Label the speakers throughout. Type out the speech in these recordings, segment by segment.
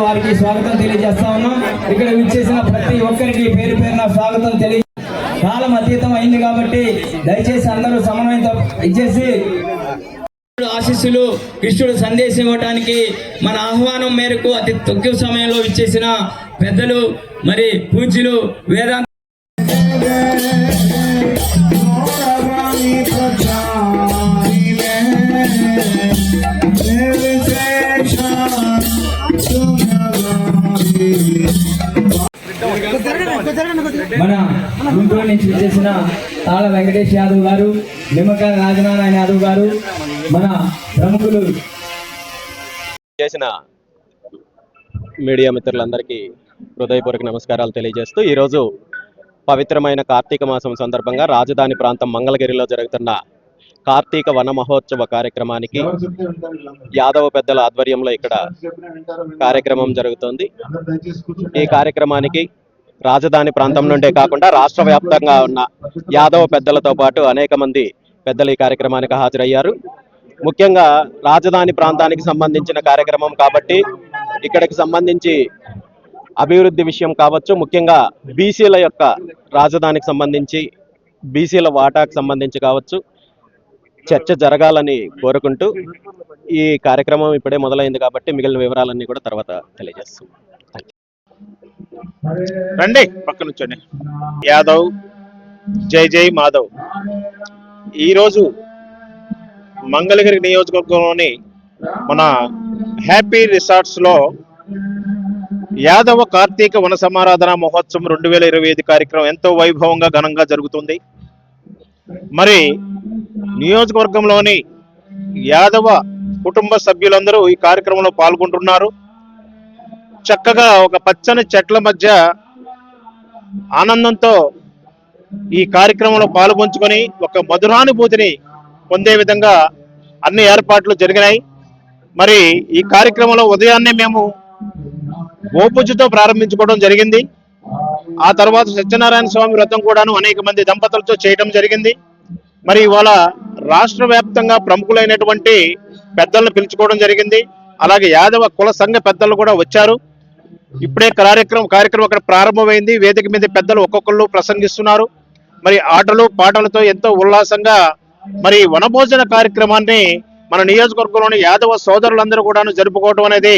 Speaker 1: వారికి స్వాగతం తెలియజేస్తా ఉన్నాం. ఇక్కడ విచ్చేసిన ప్రతి ఒక్కరికి పేరు పేరున స్వాగతం తెలియ కాలం అతీతం అయింది కాబట్టి దయచేసి అందరూ సమన్వయంతో ఇచ్చేసి ఆశీస్సులు కృష్ణుడు సందేశం ఇవ్వడానికి మన ఆహ్వానం మేరకు అతి తక్కువ సమయంలో ఇచ్చేసిన పెద్దలు మరి పూజ్యులు వేదాంత మన గుంటూరు నుంచి వచ్చేసిన తాళ వెంకటేష్ యాదవ్ గారు నిమ్మకాయ రాజనారాయణ యాదవ్ గారు మన ప్రముఖులు.
Speaker 2: చేసిన మీడియా మిత్రులందరికీ హృదయపూర్వక నమస్కారాలు తెలియజేస్తూ ఈరోజు పవిత్రమైన కార్తీక మాసం సందర్భంగా రాజధాని ప్రాంతం మంగళగిరిలో జరుగుతున్న కార్తీక వన మహోత్సవ కార్యక్రమానికి యాదవ పెద్దల ఆధ్వర్యంలో ఇక్కడ కార్యక్రమం జరుగుతోంది. ఈ కార్యక్రమానికి రాజధాని ప్రాంతం నుండే కాకుండా రాష్ట్ర వ్యాప్తంగా ఉన్న యాదవ పెద్దలతో పాటు అనేక మంది పెద్దలు ఈ కార్యక్రమానికి హాజరయ్యారు. ముఖ్యంగా రాజధాని ప్రాంతానికి సంబంధించిన కార్యక్రమం కాబట్టి ఇక్కడికి సంబంధించి అభివృద్ధి విషయం కావచ్చు. ముఖ్యంగా బీసీల యొక్క రాజధానికి సంబంధించి బీసీల వాటాకు సంబంధించి కావచ్చు చర్చ జరగాలని కోరుకుంటూ ఈ కార్యక్రమం ఇప్పుడే మొదలైంది కాబట్టి మిగిలిన వివరాలన్నీ కూడా తర్వాత తెలియజేస్తాం.
Speaker 3: రండి పక్క నుంచండి. యాదవ్ జై జై మాధవ్. ఈరోజు మంగళగిరి నియోజకవర్గంలోని మన హ్యాపీ రిసార్ట్స్లో యాదవ కార్తీక వన సమారాధన మహోత్సవం రెండు వేల ఇరవై ఐదు కార్యక్రమం ఎంతో వైభవంగా ఘనంగా జరుగుతుంది. మరి నియోజకవర్గంలోని యాదవ కుటుంబ సభ్యులందరూ ఈ కార్యక్రమంలో పాల్గొంటున్నారు. చక్కగా ఒక పచ్చని చెట్ల మధ్య ఆనందంతో ఈ కార్యక్రమంలో పాల్గొంచుకొని ఒక మధురానుభూతిని పొందే విధంగా అన్ని ఏర్పాట్లు జరిగినాయి. మరి ఈ కార్యక్రమంలో ఉదయాన్నే మేము గోపూజతో ప్రారంభించుకోవడం జరిగింది. ఆ తర్వాత సత్యనారాయణ స్వామి వ్రతం కూడాను అనేక మంది దంపతులతో చేయడం జరిగింది. మరి ఇవాళ రాష్ట్ర వ్యాప్తంగా ప్రముఖులైనటువంటి పెద్దలను పిలుచుకోవడం జరిగింది. అలాగే యాదవ కుల సంఘ పెద్దలు కూడా వచ్చారు. ఇప్పుడే కార్యక్రమం కార్యక్రమం అక్కడ ప్రారంభమైంది. వేదిక మీద పెద్దలు ఒక్కొక్కళ్ళు ప్రసంగిస్తున్నారు. మరి ఆటలు పాటలతో ఎంతో ఉల్లాసంగా మరి వనభోజన కార్యక్రమాన్ని మన నియోజకవర్గంలోని యాదవ సోదరులందరూ కూడాను జరుపుకోవడం అనేది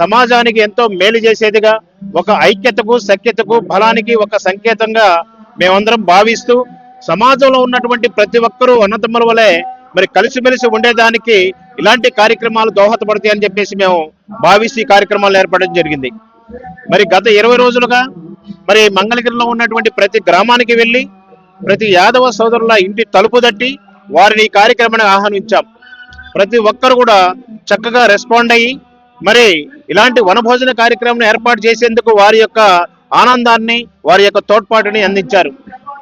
Speaker 3: సమాజానికి ఎంతో మేలు చేసేదిగా ఒక ఐక్యతకు సఖ్యతకు బలానికి ఒక సంకేతంగా మేమందరం భావిస్తూ సమాజంలో ఉన్నటువంటి ప్రతి ఒక్కరూ అన్నతమ్ముల వలె మరి కలిసిమెలిసి ఉండేదానికి ఇలాంటి కార్యక్రమాలు దోహదపడతాయి అని చెప్పేసి మేము భావిసి కార్యక్రమాలు ఏర్పడడం జరిగింది. మరి గత ఇరవై రోజులుగా మరి మంగళగిరిలో ఉన్నటువంటి ప్రతి గ్రామానికి వెళ్ళి ప్రతి యాదవ సోదరుల ఇంటి తలుపు తట్టి వారిని ఈ కార్యక్రమాన్ని ఆహ్వానించాం. ప్రతి ఒక్కరు కూడా చక్కగా రెస్పాండ్ అయ్యి మరి ఇలాంటి వనభోజన కార్యక్రమం ఏర్పాటు చేసేందుకు వారి యొక్క ఆనందాన్ని వారి యొక్క తోడ్పాటుని అందించారు.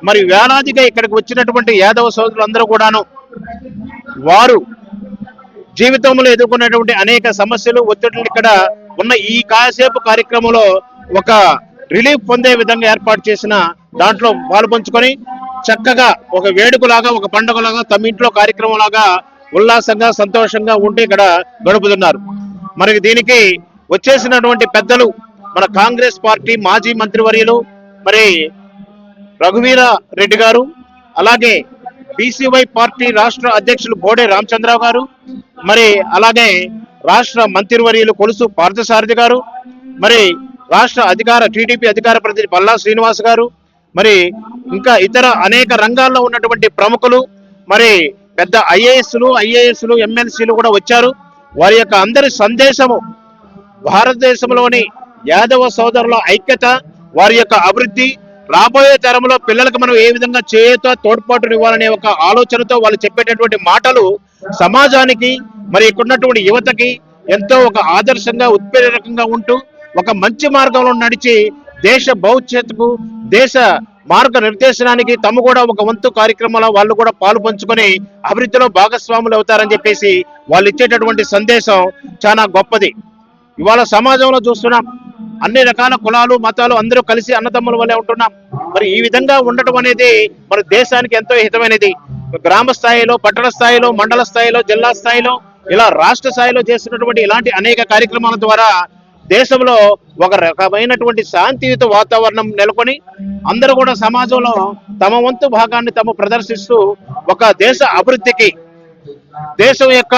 Speaker 3: మరి వేలాదిగా ఇక్కడికి వచ్చినటువంటి యాదవ సోదరులందరూ కూడాను వారు జీవితంలో ఎదుర్కొన్నటువంటి అనేక సమస్యలు ఒత్తిడులు ఇక్కడ ఉన్న ఈ కాసేపు కార్యక్రమంలో ఒక రిలీఫ్ పొందే విధంగా ఏర్పాటు చేసిన దాంట్లో పాల్పంచుకొని చక్కగా ఒక వేడుకలాగా ఒక పండుగలాగా తమ ఇంట్లో కార్యక్రమం లాగా ఉల్లాసంగా సంతోషంగా ఉంటే ఇక్కడ గడుపుతున్నారు. మరి దీనికి వచ్చేసినటువంటి పెద్దలు మన కాంగ్రెస్ పార్టీ మాజీ మంత్రివర్యులు మరి రఘువీర రెడ్డి గారు అలాగే బీసీవై పార్టీ రాష్ట్ర అధ్యక్షులు బోడే రామచంద్రరావు గారు మరి అలాగే రాష్ట్ర మంత్రివర్యులు కొలుసు పార్థసారథి గారు మరి రాష్ట్ర అధికార టీడీపీ అధికార ప్రతినిధి పల్లా శ్రీనివాస్ గారు మరి ఇంకా ఇతర అనేక రంగాల్లో ఉన్నటువంటి ప్రముఖులు మరి పెద్ద ఐఏఎస్లు ఐఏఎస్లు ఎమ్మెల్సీలు కూడా వచ్చారు. వారి యొక్క అందరి సందేశము భారతదేశంలోని యాదవ సోదరుల ఐక్యత వారి యొక్క అభివృద్ధి రాబోయే తరంలో పిల్లలకు మనం ఏ విధంగా చేయుత తోడ్పాటును ఇవ్వాలనే ఒక ఆలోచనతో వాళ్ళు చెప్పేటటువంటి మాటలు సమాజానికి మరి ఇక్కడున్నటువంటి యువతకి ఎంతో ఒక ఆదర్శంగా ఉత్ప్రేరకంగా ఉంటూ ఒక మంచి మార్గంలో నడిచి దేశ భవిష్యత్తుకు దేశ మార్గ నిర్దేశనానికి తమ కూడా ఒక వంతు కార్యక్రమంలో వాళ్ళు కూడా పాలు పంచుకొని అభివృద్ధిలో భాగస్వాములు అవుతారని చెప్పేసి వాళ్ళు ఇచ్చేటటువంటి సందేశం చాలా గొప్పది. ఇవాళ సమాజంలో చూస్తున్నాం. అన్ని రకాల కులాలు మతాలు అందరూ కలిసి అన్నదమ్ముల వల్లే ఉంటున్నాం. మరి ఈ విధంగా ఉండటం అనేది మన దేశానికి ఎంతో హితమైనది. గ్రామ స్థాయిలో పట్టణ స్థాయిలో మండల స్థాయిలో జిల్లా స్థాయిలో ఇలా రాష్ట్ర స్థాయిలో చేస్తున్నటువంటి ఇలాంటి అనేక కార్యక్రమాల ద్వారా దేశంలో ఒక రకమైనటువంటి శాంతియుత వాతావరణం నెలకొని అందరూ కూడా సమాజంలో తమ వంతు భాగాన్ని తాము ప్రదర్శిస్తూ ఒక దేశ అభివృద్ధికి దేశం యొక్క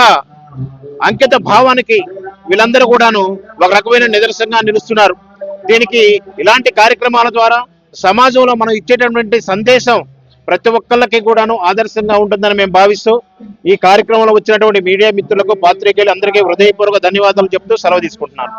Speaker 3: అంకిత భావానికి వీళ్ళందరూ కూడాను ఒక రకమైన నిదర్శనంగా నిలుస్తున్నారు. దీనికి ఇలాంటి కార్యక్రమాల ద్వారా సమాజంలో మనం ఇచ్చేటటువంటి సందేశం ప్రతి ఒక్కళ్ళకి కూడాను ఆదర్శంగా ఉంటుందని మేము భావిస్తూ ఈ కార్యక్రమంలో వచ్చినటువంటి మీడియా మిత్రులకు పాత్రికేయులు అందరికీ హృదయపూర్వక ధన్యవాదాలు చెప్తూ సెలవు తీసుకుంటున్నాను.